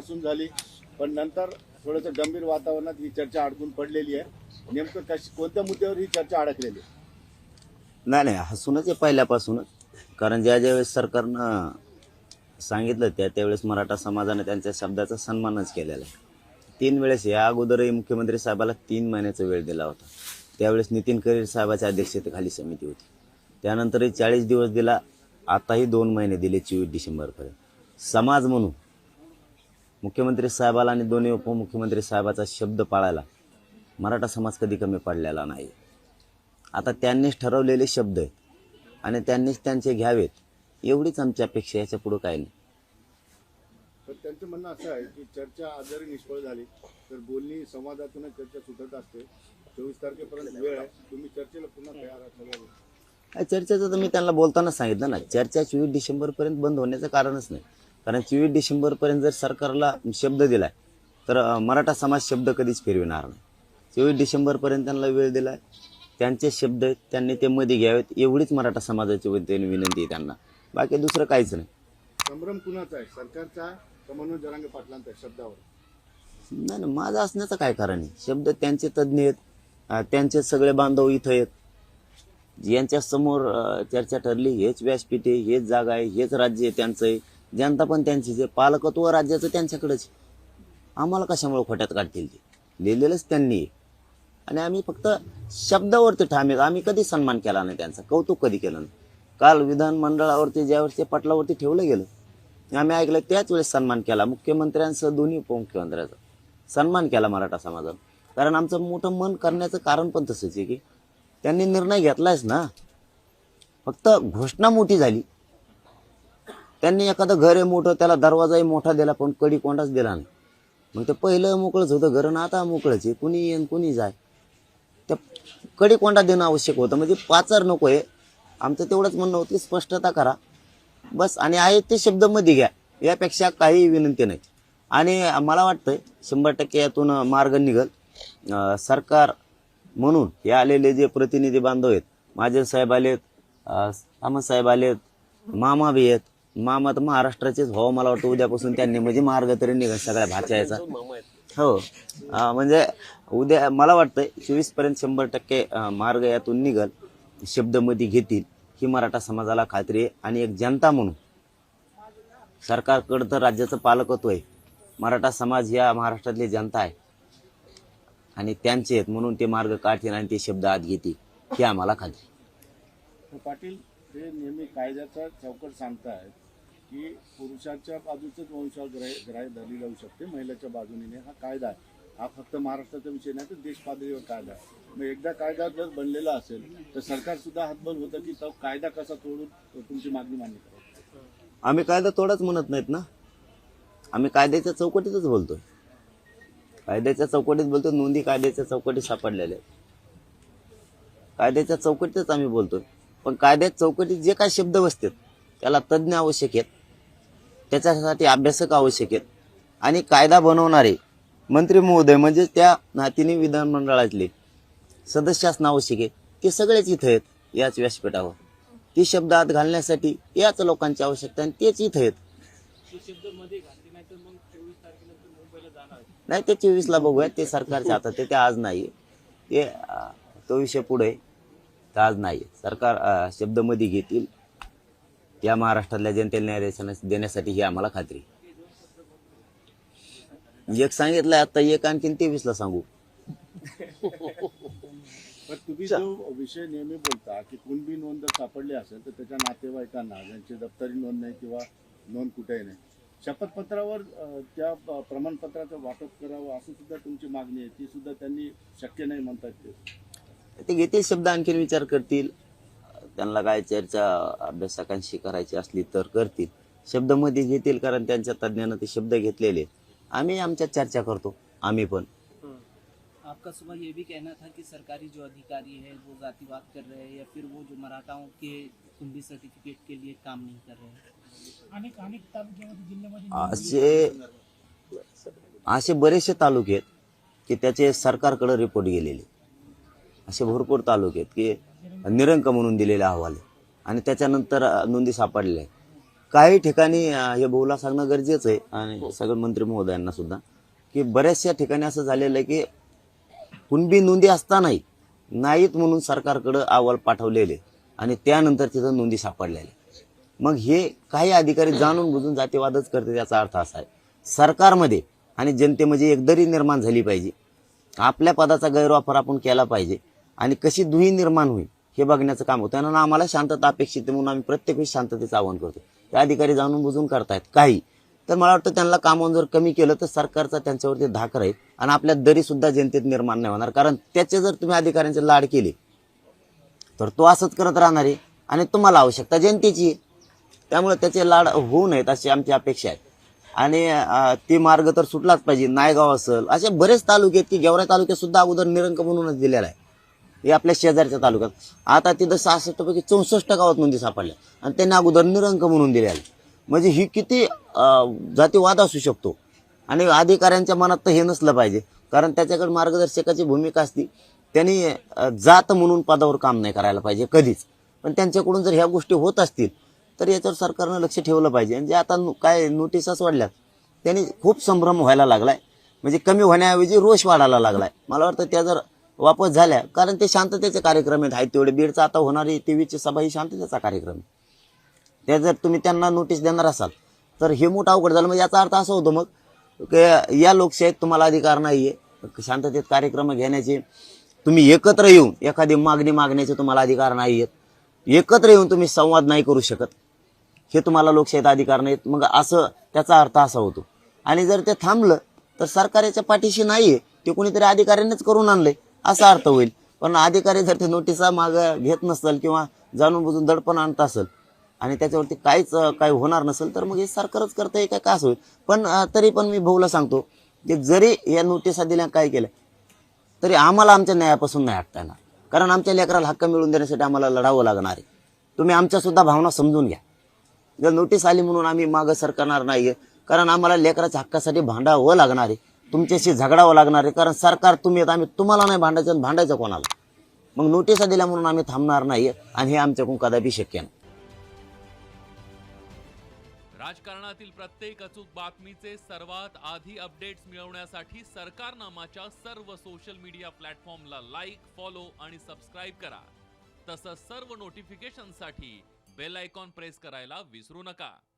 हसून झाली. पण नंतर थोडंसं गंभीर वातावरणात ही चर्चा अडकून पडलेली आहे. नेमकं कशी कोणत्या मुद्द्यावर ही चर्चा अडकलेली आहे? नाही नाही हसूनच आहे पहिल्यापासूनच. कारण ज्या ज्यावेळेस सरकारनं सांगितलं त्या त्यावेळेस मराठा समाजाने त्यांच्या शब्दाचा सन्मानच केलेला आहे. तीन वेळेस या अगोदरही मुख्यमंत्री साहेबाला तीन महिन्याचा वेळ दिला होता. त्यावेळेस नितीन करीर साहेबाच्या अध्यक्षतेखाली समिती होती. त्यानंतरही चाळीस दिवस दिला आताही दोन महिने दिले चोवीस डिसेंबरपर्यंत. समाज म्हणून मुख्यमंत्री साहेबाला आणि दोन्ही उपमुख्यमंत्री साहेबाचा शब्द पाळायला मराठा समाज कधी कमी पडलेला नाही. आता त्यांनीच ठरवलेले शब्द आहेत आणि त्यांनीच त्यांचे घ्यावेत एवढीच आमची अपेक्षा याच्या पुढं काय नाही. पण त्यांचं म्हणणं असं आहे की चर्चा जरी निष्फळ झाली तर बोलणी संवादातूनच चर्चा सुटत असते. चोवीस तारखेपर्यंत वेळ आहे. तुम्ही चर्चेला पुन्हा तयार या चर्चेचं तर मी त्यांना बोलताना सांगितलं ना चर्चा चोवीस डिसेंबरपर्यंत बंद होण्याचं कारणच नाही. कारण चोवीस डिसेंबरपर्यंत जर सरकारला शब्द दिलाय तर मराठा समाज शब्द कधीच फिरविणार नाही. चोवीस डिसेंबरपर्यंत त्यांना वेळ दिलाय त्यांचे शब्द त्यांनी ते मध्ये घ्यावेत एवढीच मराठा समाजाची वतीने विनंती आहे त्यांना. बाकी दुसरं काहीच नाही. संभ्रम कुणाचा आहे? सरकारचा मनोज जरांगे पाटलांचा आहे शब्दावर? नाही नाही माझं असण्याचं काय कारण आहे? शब्द त्यांचे तज्ज्ञ आहेत त्यांचे सगळे बांधव इथं आहेत. यांच्या समोर चर्चा ठरली हेच व्यासपीठ आहे हेच जागा आहे हेच राज्य आहे त्यांचं आहे. जनता पण त्यांची जे पालकत्व राज्याचं त्यांच्याकडेच. आम्हाला कशामुळे खोट्यात काढतील ते? लिहिलेलंच त्यांनी. आणि आम्ही फक्त शब्दावरती ठामे आम्ही कधी सन्मान केला नाही त्यांचा? कौतुक कधी केलं नाही? काल विधानमंडळावरती ज्यावेळेस ते पटलावरती ठेवलं गेलं आम्ही ऐकलं त्याच वेळेस सन्मान केला. मुख्यमंत्र्यांसह दोन्ही उपमुख्यमंत्र्यांचा सन्मान केला मराठा समाजात कारण आमचं मोठं मन करण्याचं कारण पण तसंच आहे की त्यांनी निर्णय घेतलायच ना. फक्त घोषणा मोठी झाली. त्यांनी एखादं घर आहे मोठं त्याला दरवाजाही मोठा दिला पण कडी कोंडाच दिला नाही. मग ते पहिलं मोकळंच होतं घर ना आता मोकळंच आहे. कुणी येईन कुणी जाय. त्या कडी कोंडा देणं आवश्यक होतं. म्हणजे पाचार नको आहे. आमचं तेवढंच म्हणणं होतं स्पष्टता करा. बस आणि आहे ते शब्दमध्ये घ्या. यापेक्षा काही विनंती नाही. आणि मला वाटतंय शंभर टक्के यातून मार्ग निघल. सरकार म्हणून हे आलेले जे प्रतिनिधी बांधव आहेत माझे साहेब आलेत अं, साहेब आलेत मामा बी आहेत मामा तर महाराष्ट्राचेच हो मला वाटतं उद्यापासून त्यांनी म्हणजे मार्ग तरी निघल सगळ्या भाषा याचा. हो. म्हणजे उद्या मला वाटतंय चोवीसपर्यंत शंभर टक्के मार्ग यातून निघल. शब्दमध्ये घेतील. ही मराठा समाजाला खात्री आहे. आणि एक जनता म्हणून सरकारकडं तर राज्याचं पालकत्व आहे. मराठा समाज या महाराष्ट्रातली जनता आहे. आणि त्यांचे आहेत म्हणून ते मार्ग काढतील आणि ते शब्द आत घेतील. ही आम्हाला खात्री तर पाटील ते नेहमी कायद्याचा चौकट सांगतायत की पुरुषाच्या बाजूचंच वंशावळ ग्राह्य ग्राह्य धरली जाऊ शकते. महिलेच्या बाजूने हा कायदा आहे. हा फक्त महाराष्ट्राचा विषय नाही तर देशपातळीवर कायदा आहे. मग एकदा कायदा जर बनलेला असेल तर सरकारसुद्धा हातबल होतं की तो कायदा कसा तोडून तुमची मागणी मान्य करा आम्ही कायदा तोडाच म्हणत नाहीत ना. आम्ही कायद्याच्या चौकटीतच बोलतोय. कायद्याच्या चौकटीत बोलतो नोंदी कायद्याच्या चौकटीत सापडलेल्या आहेत. कायद्याच्या चौकटीतच आम्ही बोलतोय. पण कायद्यात चौकटीत जे काय शब्द बसतात त्याला तज्ज्ञ आवश्यक आहेत. त्याच्यासाठी अभ्यासक आवश्यक आहेत. आणि कायदा बनवणारे मंत्री महोदय म्हणजे त्या नातीने विधानमंडळातले सदस्य असणं आवश्यक आहे. ते सगळेच इथं आहेत याच व्यासपीठावर. ती शब्द आत घालण्यासाठी याच लोकांची आवश्यकता आणि तेच इथं आहेत. नाही ते चोवीसला बघूया ते सरकारच्या हातात ते आज नाही ते तो विषय पुढे ताज आज नाही सरकार शब्दमध्ये घेतील. या महाराष्ट्रातल्या जनतेला न्याय देण्यासाठी ही आम्हाला खात्री. एक सांगितलंय आता एक आणखीन तेवीसला सांगू. पण तुम्ही जो विषय नेहमी बोलता की कुणबी नोंद जर सापडली असेल तर त्याच्या नातेवाईकांना ज्यांची दप्तरी नोंद नाही किंवा नोंद कुठेही नाही शपथपत्रावर त्या प्रमाणपत्राचं वाटप करावं असं सुद्धा तुमची मागणी आहे ती सुद्धा त्यांनी शक्य नाही म्हणतात ते. ते घेतील शब्द आणखीन विचार करतील. त्यांना काय चर्चा अभ्यासकांशी करायची असली तर करतील. शब्दमध्ये घेतील कारण त्यांच्या तज्ज्ञानं ते शब्द घेतलेले. आहेत. आम्ही आमच्यात चर्चा करतो आम्ही पण. आपका सुबह ये भी कहना था कि सरकारी जो अधिकारी है वो जातिवाद कर रहे हैं या फिर वो जो मराठाओं के कुंडी सर्टिफिकेट के लिए काम नहीं कर रहे हैं? अनेक अनेक तालुक्यामध्ये असे असे बरेचसे तालुके आहेत की त्याचे सरकारकडे रिपोर्ट गेलेले. असे भरपूर तालुके आहेत की निरंक म्हणून दिलेले अहवाल आहे. आणि त्याच्यानंतर नोंदी सापडल्या काही ठिकाणी हे बहुला सांगणं गरजेचं आहे. आणि सगळं मंत्री महोदयांना सुद्धा. की बऱ्याचशा ठिकाणी असं झालेलं आहे की कुणबी नोंदी असतानाही नाहीत म्हणून सरकारकडं अहवाल पाठवलेले आणि त्यानंतर तिथं नोंदी सापडलेल्या मग हे काही अधिकारी जाणून बुजून जातीवादच करते याचा अर्थ असा आहे. सरकारमध्ये आणि जनतेमध्ये एकदरी निर्माण झाली पाहिजे. आपल्या पदाचा गैरवापर आपण केला पाहिजे. आणि कशी दुही निर्माण होईल हे बघण्याचं काम होतं. आणि आम्हाला शांतता अपेक्षित म्हणून आम्ही प्रत्येक वेळी शांततेचं आवाहन करतो ते अधिकारी जाणून बुजून करतायत काही. तर मला वाटतं त्यांना कामावून जर कमी केलं तर सरकारचा त्यांच्यावरती धाक राहील आणि आपल्या दरी सुद्धा जनतेत निर्माण नाही होणार. कारण त्याचे जर तुम्ही अधिकाऱ्यांचे लाड केले तर तो असंच करत राहणार आहे आणि तुम्हाला आवश्यकता जनतेची त्यामुळे त्याचे लाड होऊ नयेत अशी आमची अपेक्षा आहे. आणि ते मार्ग तर सुटलाच पाहिजे. नायगाव असेल असे बरेच तालुके आहेत की गेवराई तालुक्यात सुद्धा अगोदर निरंक म्हणूनच दिलेला आहे. हे आपल्या शेजारच्या तालुक्यात. आता तिथं सहासष्टपैकी चौसष्ट गावात नोंदी सापडल्या. आणि त्यांनी अगोदर निरंक म्हणून दिले आहे. म्हणजे ही किती जातीवाद असू शकतो. आणि अधिकाऱ्यांच्या मनात तर हे नसलं पाहिजे. कारण त्याच्याकडे मार्गदर्शकाची भूमिका असती. त्यांनी जात म्हणून पदावर काम नाही करायला पाहिजे कधीच. पण त्यांच्याकडून जर ह्या गोष्टी होत असतील तर याच्यावर सरकारनं लक्ष ठेवलं पाहिजे. आणि जे आता काय नोटीसच वाढल्यात त्यांनी खूप संभ्रम व्हायला लागलाय. म्हणजे कमी होण्याऐवजी रोष वाढायला लागलाय. मला वाटतं त्या जर वापस झाल्या. कारण ते शांततेचे कार्यक्रम आहेत. आहेत तेवढे बीडचा आता होणारी टीव्हीची सभा ही शांततेचा कार्यक्रम आहे. त्या जर तुम्ही त्यांना नोटीस देणार असाल तर हे मोठं अवघड झालं. म्हणजे याचा अर्थ असा होतो मग की या लोकशाहीत तुम्हाला अधिकार नाही आहे शांततेत कार्यक्रम घेण्याचे तुम्ही एकत्र येऊन एखादी मागणी मागण्याचे तुम्हाला अधिकार नाही आहेत एकत्र येऊन तुम्ही संवाद नाही करू शकत. हे तुम्हाला लोकशाहीत अधिकार नाहीत. मग असं त्याचा अर्थ असा होतो. आणि जर ते थांबलं तर सरकार याच्या पाठीशी आहे ते कोणीतरी अधिकाऱ्यांनीच करून आणलंय. असा अर्थ होईल. पण अधिकारी जर ते नोटिसा माग घेत नसेल किंवा जाणून बुजून दडपण आणत असेल आणि त्याच्यावरती काहीच काही होणार नसेल तर मग हे सरकारच करतंय काय कास होईल? पण तरी पण मी भाऊला सांगतो की जरी या नोटिसा दिल्या काय केलं तरी आम्हाला आमच्या न्यायापासून नाही हटता येणार. कारण आमच्या लेकराला हक्क मिळवून देण्यासाठी आम्हाला लढावं लागणार आहे. तुम्ही आमच्यासुद्धा भावना समजून घ्या. जर नोटीस आली म्हणून आम्ही मागं सरकणार नाहीये कारण आम्हाला लेकराच्या हक्कासाठी भांडावं लागणार आहे. तुमच्याशी झगडावं लागणार आहे कारण सरकार तुम्ही आहेत, आम्ही तुम्हाला नाही भांडायचं आणि भांडायचं कोणाला? मग नोटिसा दिल्या म्हणून आम्ही थांबणार नाही आणि हे आमच्याकडून कदापि शक्य नाही. राजकारणातील प्रत्येक अचूक बातमीचे सर्वात आधी अपडेट्स मिळवण्यासाठी सरकारनामाच्या सर्व सोशल मीडिया प्लॅटफॉर्मला लाईक फॉलो आणि सबस्क्राईब करा. तसंच सर्व नोटिफिकेशनसाठी बेल आयकॉन प्रेस करायला विसरू नका.